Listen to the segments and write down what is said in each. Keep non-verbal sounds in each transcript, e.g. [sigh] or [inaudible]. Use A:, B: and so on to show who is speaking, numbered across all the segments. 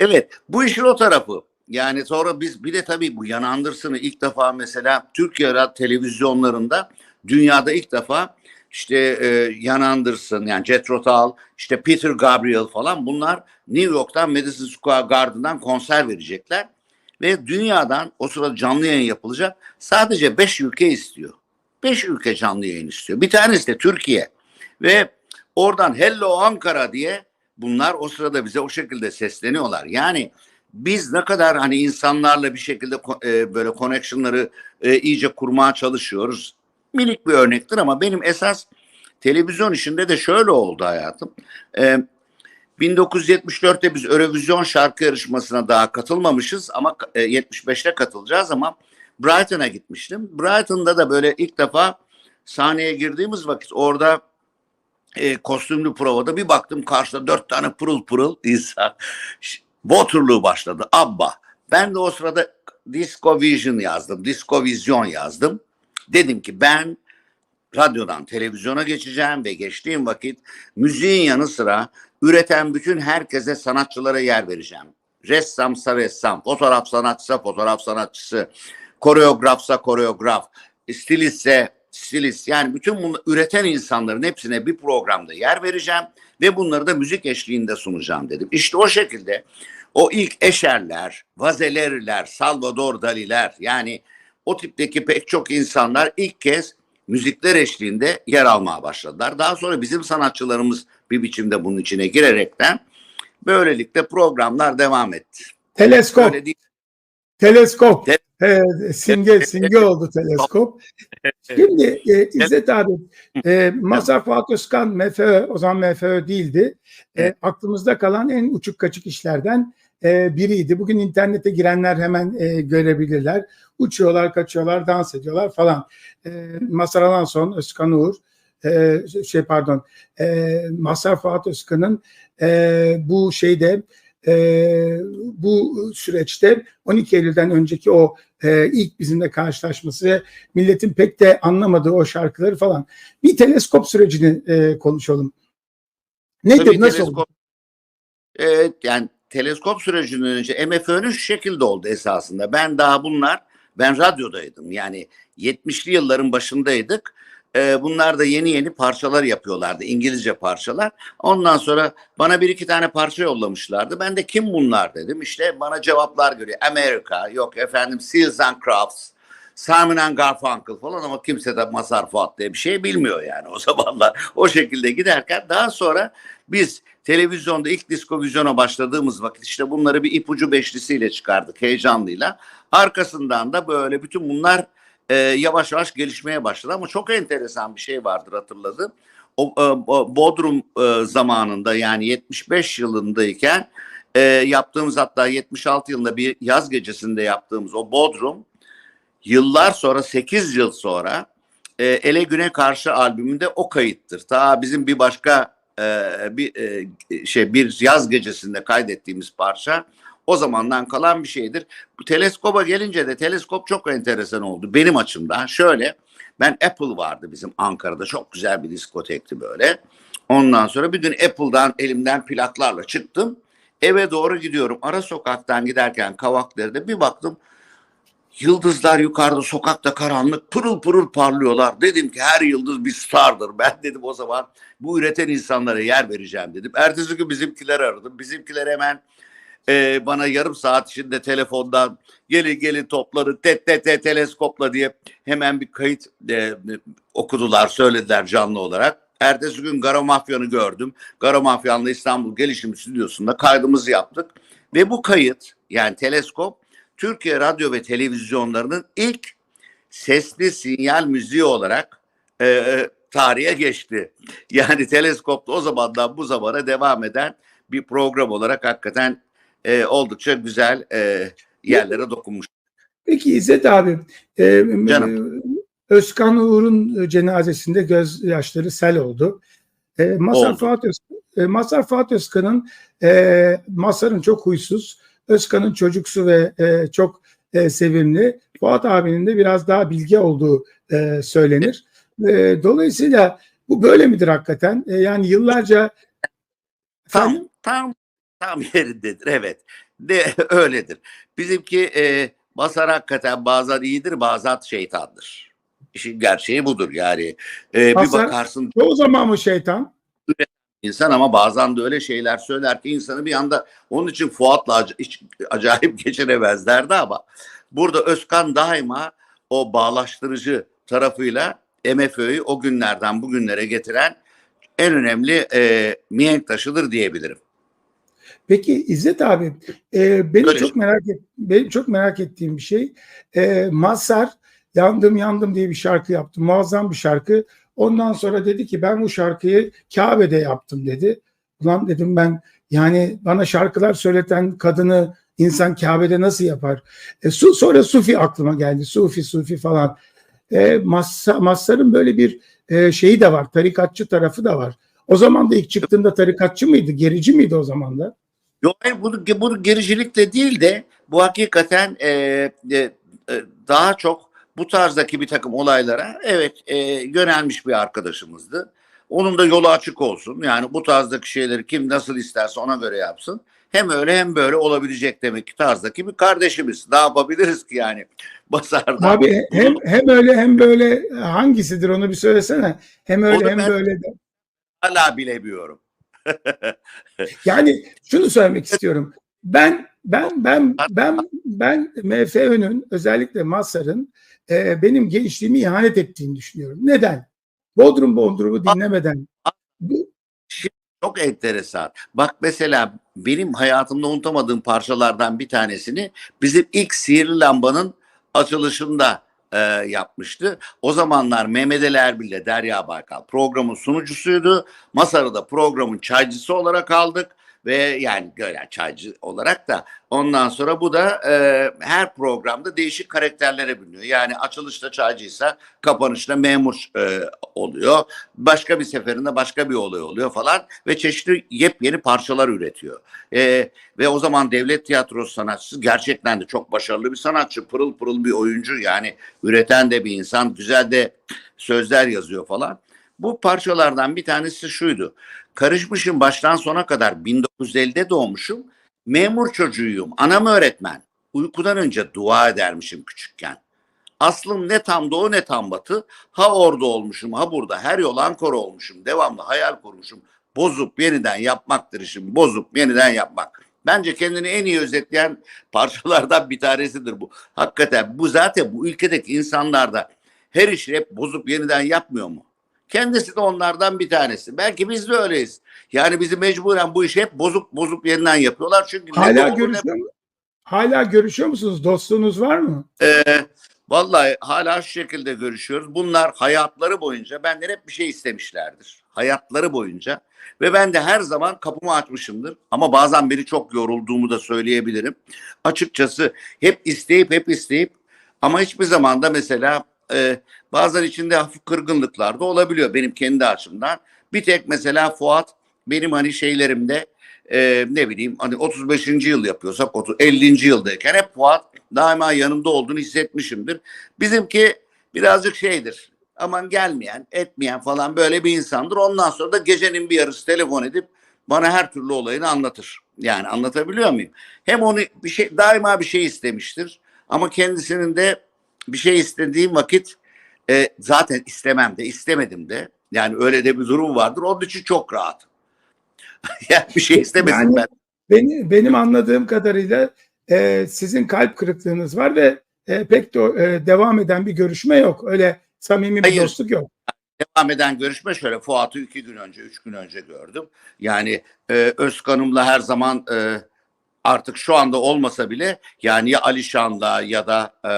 A: Evet, bu işin o tarafı. Yani sonra biz bir de tabii bu Yan Anderson'ı ilk defa mesela Türkiye televizyonlarında dünyada ilk defa işte e, Yan Anderson yani Jethro Tull, işte Peter Gabriel falan bunlar New York'tan Madison Square Garden'dan konser verecekler. Ve dünyadan o sırada canlı yayın yapılacak. Sadece 5 ülke istiyor. 5 ülke canlı yayın istiyor. Bir tanesi de Türkiye. Ve oradan Hello Ankara diye bunlar o sırada bize o şekilde sesleniyorlar. Yani biz ne kadar hani insanlarla bir şekilde e, böyle connection'ları e, iyice kurmaya çalışıyoruz. Minik bir örnektir ama benim esas televizyon işinde de şöyle oldu hayatım. E, 1974'te biz Eurovision şarkı yarışmasına daha katılmamışız ama e, 75'te katılacağız ama Brighton'a gitmiştim. Brighton'da da böyle ilk defa sahneye girdiğimiz vakit orada e, kostümlü provada bir baktım karşıda dört tane pırıl pırıl insan. Waterloo başladı. Abba. Ben de o sırada Disco Vision yazdım. Disco Vizyon yazdım. Dedim ki ben radyodan televizyona geçeceğim ve geçtiğim vakit müziğin yanı sıra üreten bütün herkese sanatçılara yer vereceğim. Ressamsa ressam, fotoğraf sanatçısı fotoğraf sanatçısı, koreografsa koreograf, stilistse stilist yani bütün bunu üreten insanların hepsine bir programda yer vereceğim ve bunları da müzik eşliğinde sunacağım dedim. İşte o şekilde o ilk Eşerler, Vazeleriler, Salvador Dali'ler yani o tipteki pek çok insanlar ilk kez müzikler eşliğinde yer almaya başladılar. Daha sonra bizim sanatçılarımız bir biçimde bunun içine girerekten böylelikle programlar devam etti.
B: Teleskop. Teleskop.
A: Te-
B: Ee, simge simge oldu teleskop. Şimdi e, İzzet abi e, Mazhar Fuat Özkan MFÖ o zaman MFÖ değildi. E,
A: Evet.
B: aklımızda kalan en uçuk kaçık işlerden e, biriydi. Bugün internete girenler hemen e, görebilirler. Uçuyorlar, kaçıyorlar, dans ediyorlar falan. E, Mazhar Alanson, Özkan Uğur, e, şey pardon, e, Mazhar Fuat Özkan'ın e, bu şeyde e, bu süreçte 12 Eylül'den önceki o e, ilk bizimle karşılaşması ve milletin pek de anlamadığı o şarkıları falan. Bir teleskop sürecini e, konuşalım. Nedir,
A: Tabii
B: nasıl
A: teleskop-
B: oldu?
A: Evet yani teleskop sürecinden önce MFÖ'nün şu şekilde oldu esasında. Ben daha bunlar ben radyodaydım. Yani 70'li yılların başındaydık. Ee, bunlar da yeni yeni parçalar yapıyorlardı. İngilizce parçalar. Ondan sonra bana bir iki tane parça yollamışlardı. Ben de kim bunlar dedim. İşte bana cevaplar geliyor. Amerika, yok efendim Seals and Crofts, Simon and Garfunkel falan ama kimse de Mazhar Fuat diye bir şey bilmiyor yani [laughs] o zamanlar. O şekilde giderken daha sonra biz televizyonda ilk disco vizyona başladığımız vakit işte bunları bir ipucu beşlisiyle çıkardık heyecanlıyla. Arkasından da böyle bütün bunlar e, yavaş yavaş gelişmeye başladı ama çok enteresan bir şey vardır hatırladım. O, e, o Bodrum e, zamanında yani 75 yılındayken e, yaptığımız hatta 76 yılında bir yaz gecesinde yaptığımız o Bodrum yıllar sonra 8 yıl sonra e, Ele Güne Karşı albümünde o kayıttır. Ta bizim bir başka e, bir e, şey bir yaz gecesinde kaydettiğimiz parça o zamandan kalan bir şeydir. Bu teleskoba gelince de teleskop çok enteresan oldu benim açımdan. Şöyle ben Apple vardı bizim Ankara'da çok güzel bir diskotekti böyle. Ondan sonra bir gün Apple'dan elimden plaklarla çıktım. Eve doğru gidiyorum. Ara sokaktan giderken Kavaklar'da bir baktım Yıldızlar yukarıda sokakta karanlık pırıl pırıl parlıyorlar. Dedim ki her yıldız bir stardır. Ben dedim o zaman bu üreten insanlara yer vereceğim dedim. Ertesi gün bizimkiler aradım. Bizimkiler hemen e, bana yarım saat içinde telefondan gelin gelin toplanın te te te teleskopla diye hemen bir kayıt e, okudular söylediler canlı olarak. Ertesi gün Garo Mafyan'ı gördüm. Garo Mafyan'la İstanbul Gelişim Stüdyosu'nda kaydımızı yaptık. Ve bu kayıt yani teleskop Türkiye radyo ve televizyonlarının ilk sesli sinyal müziği olarak e, tarihe geçti. Yani teleskopta o zamandan bu zamana devam eden bir program olarak hakikaten e, oldukça güzel e, yerlere dokunmuş.
B: Peki İzzet abi, e,
A: Canım.
B: Özkan Uğur'un cenazesinde gözyaşları sel oldu. E, Mazhar
A: Oldu.
B: Fuat, Öz, e, Mazhar Fuat Özkan'ın e, Mazhar'ın çok huysuz, Özkan'ın çocuksu ve e, çok e, sevimli, Fuat abinin de biraz daha bilge olduğu e, söylenir. E, dolayısıyla bu böyle midir hakikaten? E, yani yıllarca
A: Tam tam tam [laughs] yerindedir evet. de [laughs] öyledir. Bizimki e, Masar hakikaten bazen iyidir bazen şeytandır. İşin gerçeği budur yani. E, bir bakarsın
B: Çoğu zaman mı şeytan?
A: insan ama bazen de öyle şeyler söyler ki insanı bir anda onun için Fuat'la ac- hiç acayip [laughs] geçinemezlerdi ama burada Özkan daima o bağlaştırıcı tarafıyla MFÖ'yü o günlerden bugünlere getiren en önemli e, mihenk taşıdır diyebilirim.
B: Peki İzzet abi, e,
A: Öyle.
B: çok merak et, benim çok merak ettiğim bir şey. E, Mazhar Yandım Yandım diye bir şarkı yaptı. Muazzam bir şarkı. Ondan sonra dedi ki ben bu şarkıyı Kabe'de yaptım dedi. Ulan dedim ben yani bana şarkılar söyleten kadını insan Kabe'de nasıl yapar? E, su, sonra Sufi aklıma geldi. Sufi Sufi falan. E, Mazhar'ın böyle bir e, şeyi de var. Tarikatçı tarafı da var. O zaman da ilk çıktığında tarikatçı mıydı? Gerici miydi o zaman da?
A: Yok hayır bu, bu gericilikle değil de bu hakikaten e, e, e, daha çok bu tarzdaki bir takım olaylara evet e, yönelmiş bir arkadaşımızdı. Onun da yolu açık olsun. Yani bu tarzdaki şeyleri kim nasıl isterse ona göre yapsın. Hem öyle hem böyle olabilecek demek ki tarzdaki bir kardeşimiz. Ne yapabiliriz ki yani? [laughs] Basarda.
B: Abi hem hem öyle hem böyle hangisidir onu bir söylesene. Hem öyle
A: Onu
B: hem böyle de.
A: Hala bilemiyorum. [laughs]
B: Yani şunu söylemek istiyorum. Ben ben ben ben ben MFÖ'nün özellikle Mazhar'ın e, benim gençliğimi ihanet ettiğini düşünüyorum. Neden? Bodrum Bodrum'u dinlemeden. Bu,
A: Çok enteresan. Bak mesela benim hayatımda unutamadığım parçalardan bir tanesini bizim ilk Sihirli Lamba'nın açılışında e, yapmıştı. O zamanlar Mehmet Ali Erbil ile Derya Baykal programın sunucusuydu. Masar'ı da programın çaycısı olarak aldık ve yani böyle çaycı olarak da ondan sonra bu da e, her programda değişik karakterlere bürünüyor. Yani açılışta çaycıysa kapanışta memur e, oluyor başka bir seferinde başka bir olay oluyor falan ve çeşitli yepyeni parçalar üretiyor. Ee, ve o zaman devlet tiyatrosu sanatçısı gerçekten de çok başarılı bir sanatçı, pırıl pırıl bir oyuncu yani üreten de bir insan, güzel de sözler yazıyor falan. Bu parçalardan bir tanesi şuydu. Karışmışım baştan sona kadar 1950'de doğmuşum. Memur çocuğuyum. Anam öğretmen. Uykudan önce dua edermişim küçükken. Aslım ne tam doğu ne tam batı. Ha orada olmuşum ha burada. Her yol Ankara olmuşum. Devamlı hayal kurmuşum. Bozup yeniden yapmaktır işim. Bozup yeniden yapmak. Bence kendini en iyi özetleyen [laughs] parçalardan bir tanesidir bu. Hakikaten bu zaten bu ülkedeki insanlarda her işi hep bozup yeniden yapmıyor mu? Kendisi de onlardan bir tanesi. Belki biz de öyleyiz. Yani bizi mecburen bu işi hep bozup bozup yeniden yapıyorlar. Çünkü ne
B: hala
A: ne
B: görüşüyor mu- Hala görüşüyor musunuz? Dostluğunuz var mı?
A: Ee, vallahi hala şu şekilde görüşüyoruz. Bunlar hayatları boyunca benden hep bir şey istemişlerdir. Hayatları boyunca. Ve ben de her zaman kapımı açmışımdır. Ama bazen beni çok yorulduğumu da söyleyebilirim. Açıkçası hep isteyip hep isteyip ama hiçbir zaman da mesela e, bazen içinde hafif kırgınlıklar da olabiliyor benim kendi açımdan. Bir tek mesela Fuat benim hani şeylerimde e, ne bileyim hani 35. yıl yapıyorsak 30, 50. yıldayken hep Fuat daima yanımda olduğunu hissetmişimdir. Bizimki birazcık şeydir. Aman gelmeyen, etmeyen falan böyle bir insandır. Ondan sonra da gecenin bir yarısı telefon edip bana her türlü olayını anlatır. Yani anlatabiliyor muyum? Hem onu bir şey daima bir şey istemiştir. Ama kendisinin de bir şey istediğim vakit e, zaten istemem de istemedim de. Yani öyle de bir durum vardır. Onun için çok rahat. [laughs] yani bir şey istemesin
B: Yani-
A: ben.
B: Beni, benim anladığım kadarıyla e, sizin kalp kırıklığınız var ve e, pek de e, devam eden bir görüşme yok. Öyle samimi bir
A: Hayır.
B: dostluk yok.
A: devam eden görüşme şöyle Fuat'ı iki gün önce, üç gün önce gördüm. Yani e, Özkan'ımla her zaman e, artık şu anda olmasa bile yani ya Alişan'la ya da e,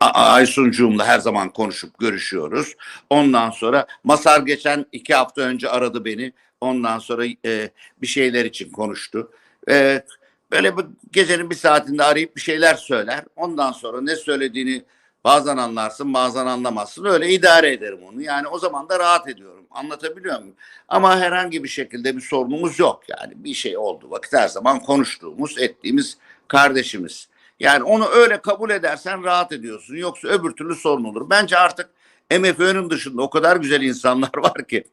A: Aysuncuğumla her zaman konuşup görüşüyoruz. Ondan sonra Masar geçen iki hafta önce aradı beni. Ondan sonra e, bir şeyler için konuştu. E, böyle bir gecenin bir saatinde arayıp bir şeyler söyler. Ondan sonra ne söylediğini Bazen anlarsın bazen anlamazsın. Öyle idare ederim onu. Yani o zaman da rahat ediyorum. Anlatabiliyor muyum? Ama herhangi bir şekilde bir sorunumuz yok. Yani bir şey oldu. Vakit her zaman konuştuğumuz, ettiğimiz kardeşimiz. Yani onu öyle kabul edersen rahat ediyorsun. Yoksa öbür türlü sorun olur. Bence artık MFÖ'nün dışında o kadar güzel insanlar [laughs] var ki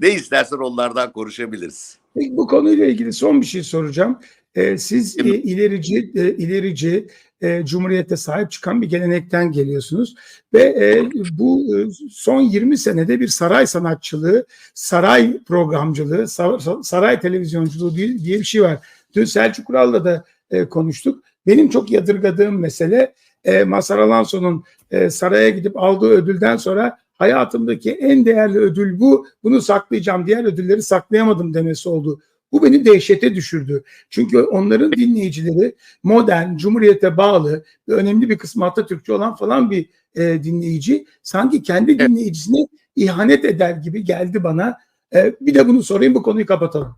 A: ne istersen onlardan konuşabiliriz.
B: Peki bu konuyla ilgili son bir şey soracağım. Ee, siz e, ilerici, e, ilerici e, Cumhuriyete sahip çıkan bir gelenekten geliyorsunuz ve e, bu e, son 20 senede bir saray sanatçılığı, saray programcılığı, sa- saray televizyonculuğu diye, diye bir şey var. Dün Selçuk Ural'la da e, konuştuk. Benim çok yadırgadığım mesele e, Mazhar Alanso'nun e, saraya gidip aldığı ödülden sonra hayatımdaki en değerli ödül bu. Bunu saklayacağım. Diğer ödülleri saklayamadım demesi oldu. Bu beni dehşete düşürdü. Çünkü onların dinleyicileri modern, cumhuriyete bağlı ve önemli bir kısmı Atatürkçü olan falan bir e, dinleyici. Sanki kendi dinleyicisine ihanet eder gibi geldi bana. E, bir de bunu sorayım bu konuyu kapatalım.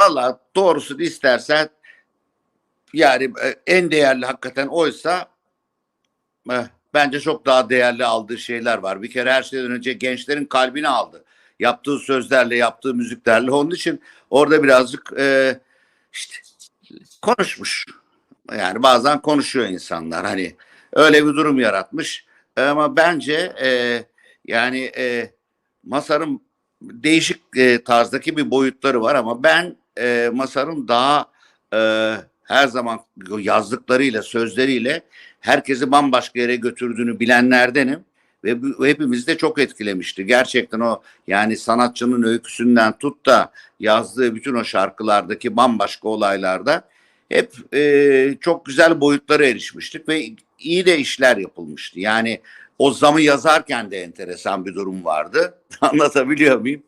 A: Valla doğrusunu istersen yani e, en değerli hakikaten oysa eh, bence çok daha değerli aldığı şeyler var. Bir kere her şeyden önce gençlerin kalbini aldı. Yaptığı sözlerle, yaptığı müziklerle. Onun için orada birazcık e, işte konuşmuş. Yani bazen konuşuyor insanlar. Hani öyle bir durum yaratmış. Ama bence e, yani e, Masar'ın değişik e, tarzdaki bir boyutları var ama ben e, Masar'ın daha e, her zaman yazdıklarıyla, sözleriyle herkesi bambaşka yere götürdüğünü bilenlerdenim ve bu hepimizi de çok etkilemişti. Gerçekten o yani sanatçının öyküsünden tut da yazdığı bütün o şarkılardaki bambaşka olaylarda hep e, çok güzel boyutlara erişmiştik ve iyi de işler yapılmıştı. Yani o zamı yazarken de enteresan bir durum vardı. [laughs] Anlatabiliyor muyum?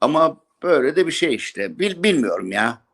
A: Ama böyle de bir şey işte. Bil, bilmiyorum ya.